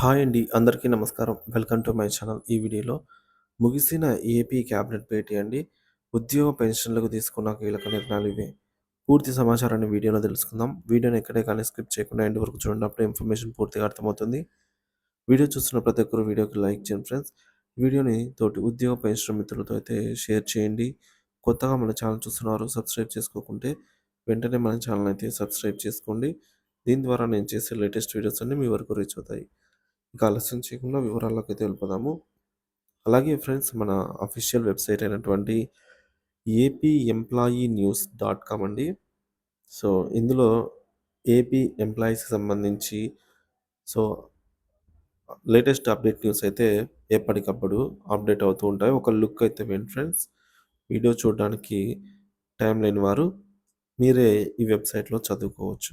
Hi అండి. అందరికీ నమస్కారం. Welcome to my channel. ఈ వీడియోలో ముగిసిన ఏపీ క్యాబినెట్ భేటీ అండి. ఉద్యోగ పెన్షన్లకు తీసుకున్న కీలక నిర్ణయాలు ఇవే. పూర్తి సమాచారాన్ని వీడియోలో తెలుసుకుందాం. వీడియోని ఎక్కడే కానీ స్కిప్ చేయకుండా ఎండ్ వరకు చూడండి. ఇన్ఫర్మేషన్ పూర్తిగా అర్థమవుతుంది. వీడియో చూస్తున్న ప్రతి ఒక్కరు వీడియోకి లైక్ చేయండి ఫ్రెండ్స్. వీడియోని తోటి ఉద్యోగ పెన్షన్ మిత్రులతో అయితే షేర్ చేయండి. కొత్తగా మన ఛానల్ చూస్తున్నారు సబ్స్క్రైబ్ చేసుకోకుంటే వెంటనే మన ఛానల్ అయితే సబ్స్క్రైబ్ చేసుకోండి. దీని ద్వారా నేను చేసే లేటెస్ట్ వీడియోస్ అన్నీ మీ వరకు రీచ్ అవుతాయి. ఇంకా ఆలస్యం చేయకుండా వివరాల్లోకి అయితే వెళ్ళిపోదాము. అలాగే ఫ్రెండ్స్ మన అఫీషియల్ వెబ్సైట్ అయినటువంటి AP employee news dot com అండి. సో ఇందులో ఏపీ ఎంప్లాయీస్‌కి సంబంధించి సో లేటెస్ట్ అప్డేట్ న్యూస్ అయితే ఎప్పటికప్పుడు అప్డేట్ అవుతూ ఉంటాయి. ఒక లుక్ అయితే వేయండి ఫ్రెండ్స్. వీడియో చూడడానికి టైం లేని వారు మీరే ఈ వెబ్సైట్‌లో చదువుకోవచ్చు.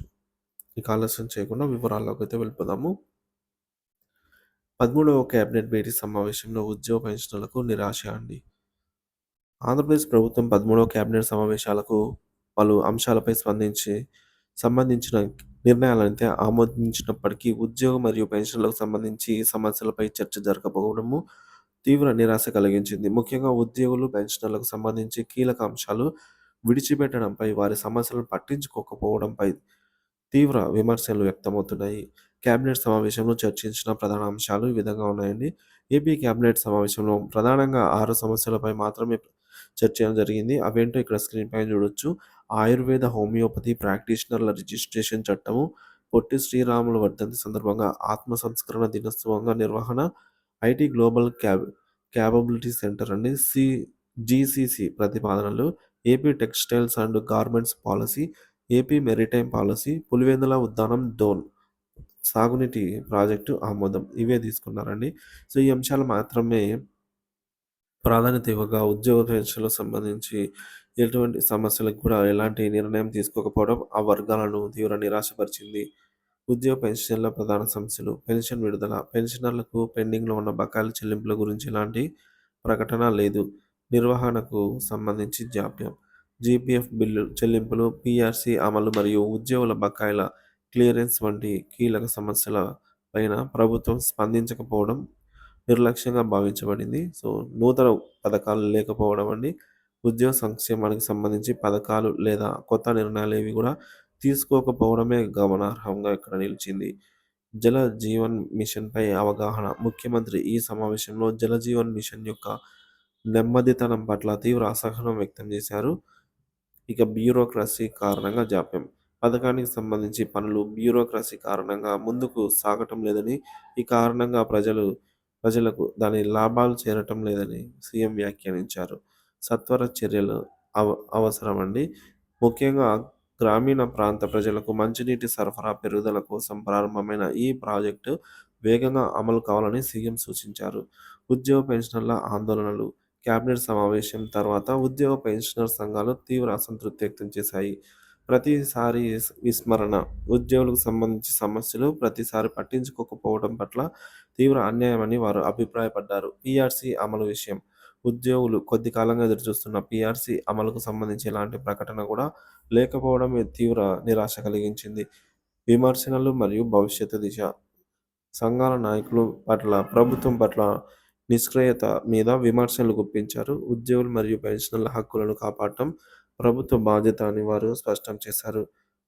ఇక ఆలస్యం చేయకుండా వివరాల్లోకి అయితే వెళ్ళిపోదాము. పదమూడవ కేబినెట్ భేటీ సమావేశంలో ఉద్యోగ పెన్షన్లకు నిరాశ అండి. ఆంధ్రప్రదేశ్ ప్రభుత్వం పదమూడవ కేబినెట్ సమావేశాలకు పలు అంశాలపై స్పందించి సంబంధించిన నిర్ణయాలనైతే ఆమోదించినప్పటికీ ఉద్యోగ మరియు పెన్షన్లకు సంబంధించి సమస్యలపై చర్చ జరగకపోవడము తీవ్ర నిరాశ కలిగించింది. ముఖ్యంగా ఉద్యోగులు, పెన్షనర్లకు సంబంధించి కీలక అంశాలు విడిచిపెట్టడంపై, వారి సమస్యలను పట్టించుకోకపోవడంపై తీవ్ర విమర్శలు వ్యక్తమవుతున్నాయి. కేబినెట్ సమావేశంలో చర్చించిన ప్రధాన అంశాలు ఈ విధంగా ఉన్నాయండి. ఏపీ కేబినెట్ సమావేశంలో ప్రధానంగా ఆరు సమస్యలపై మాత్రమే చర్చ జరిగింది. అవేంటో ఇక్కడ స్క్రీన్ పైన చూడొచ్చు. ఆయుర్వేద, హోమియోపతి ప్రాక్టీషనర్ల రిజిస్ట్రేషన్ చట్టము, పొట్టి శ్రీరాముల వర్ధంతి సందర్భంగా ఆత్మ సంస్కరణ దినోత్సవంగా నిర్వహణ, IT global cab capability centre అండి సి జీసీసీ ప్రతిపాదనలు, AP textiles and garments policy, AP maritime policy, Pulivendula ఉద్యానం Dhone సాగునీటి ప్రాజెక్టు ఆమోదం ఇవే తీసుకున్నారండి. సో ఈ అంశాలు మాత్రమే ప్రాధాన్యత ఇవ్వగా ఉద్యోగ పెన్షన్‌లకు సంబంధించి ఎటువంటి సమస్యలకు కూడా ఎలాంటి నిర్ణయం తీసుకోకపోవడం ఆ వర్గాలను తీవ్ర నిరాశపరిచింది. ఉద్యోగ పెన్షన్ల ప్రధాన సమస్యలు పెన్షన్ విడుదల, పెన్షనర్లకు పెండింగ్‌లో ఉన్న బకాయిల చెల్లింపుల గురించి ఎలాంటి ప్రకటన లేదు. నిర్వహణకు సంబంధించి జాప్యం, జీపీఎఫ్ బిల్లు చెల్లింపులు, పీఆర్సీ అమలు మరియు ఉద్యోగుల బకాయిల క్లియరెన్స్ వంటి కీలక సమస్యల పైన ప్రభుత్వం స్పందించకపోవడం నిర్లక్ష్యంగా భావించబడింది. సో నూతన పథకాలు లేకపోవడం అండి. ఉద్యోగ సంక్షేమానికి సంబంధించి పథకాలు లేదా కొత్త నిర్ణయాలు ఏవి కూడా తీసుకోకపోవడమే గమనార్హంగా ఇక్కడ నిలిచింది. జల జీవన్ మిషన్‌పై అవగాహన ముఖ్యమంత్రి ఈ సమావేశంలో జల జీవన్ మిషన్ యొక్క నెమ్మదితనం పట్ల తీవ్ర అసహనం వ్యక్తం చేశారు. ఇక బ్యూరోక్రసీ కారణంగా జాప్యం పథకానికి సంబంధించి పనులు బ్యూరోక్రసీ కారణంగా ముందుకు సాగటం లేదని, ఈ కారణంగా ప్రజలు ప్రజలకు దాని లాభాలు చేరటం లేదని సీఎం వ్యాఖ్యానించారు. సత్వర చర్యలు అవ అవసరమండి. ముఖ్యంగా గ్రామీణ ప్రాంత ప్రజలకు మంచినీటి సరఫరా పెరుగుదల కోసం ప్రారంభమైన ఈ ప్రాజెక్టు వేగంగా అమలు కావాలని సీఎం సూచించారు. ఉద్యోగ పెన్షనర్ల ఆందోళనలు కేబినెట్ సమావేశం తర్వాత ఉద్యోగ పెన్షనర్ సంఘాలు తీవ్ర అసంతృప్తి వ్యక్తం చేశాయి. ప్రతిసారి విస్మరణ ఉద్యోగులకు సంబంధించి సమస్యలు ప్రతిసారి పట్టించుకోకపోవడం పట్ల తీవ్ర అన్యాయమని వారు అభిప్రాయపడ్డారు. పీఆర్సీ అమలు విషయం ఉద్యోగులు కొద్ది కాలంగా ఎదురుచూస్తున్న పీఆర్సీ అమలుకు సంబంధించి ఎలాంటి ప్రకటన కూడా లేకపోవడం తీవ్ర నిరాశ కలిగించింది. విమర్శనలు మరియు భవిష్యత్తు దిశ సంఘాల నాయకులు పట్ల ప్రభుత్వం పట్ల నిష్క్రియత మీద విమర్శలు గుప్పించారు. ఉద్యోగులు మరియు పెన్షనర్ల హక్కులను కాపాడటం ప్రభుత్వ బాధ్యత అని వారు స్పష్టం చేశారు.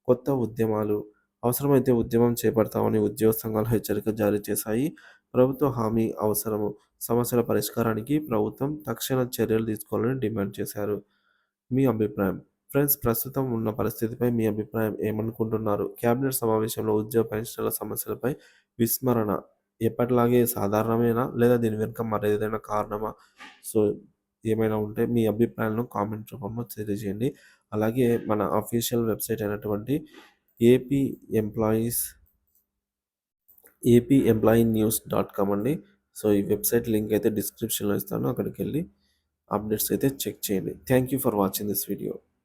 కొత్త ఉద్యమాలు అవసరమైతే ఉద్యమం చేపడతామని ఉద్యోగ సంఘాలు హెచ్చరిక జారీ చేశాయి. ప్రభుత్వ హామీ అవసరము సమస్యల పరిష్కారానికి ప్రభుత్వం తక్షణ చర్యలు తీసుకోవాలని డిమాండ్ చేశారు. మీ అభిప్రాయం ఫ్రెండ్స్ ప్రస్తుతం ఉన్న పరిస్థితిపై మీ అభిప్రాయం ఏమనుకుంటున్నారు? కేబినెట్ సమావేశంలో ఉద్యోగ పెన్షన్ల సమస్యలపై విస్మరణ ఎప్పటిలాగే సాధారణమేనా? లేదా దీని వెనుక మరేదైనా కారణమా? సో ఏమైనా ఉంటే మీ అభిప్రాయాలను కామెంట్ రూపంలో తెలియజేయండి. అలాగే మన అఫీషియల్ వెబ్సైట్ అయినటువంటి AP employees AP employee news dot com అండి. సో ఈ వెబ్సైట్ లింక్ అయితే డిస్క్రిప్షన్‌లో ఇస్తాను. అక్కడికి వెళ్ళి అప్డేట్స్ అయితే చెక్ చేయండి. Thank you for watching this video.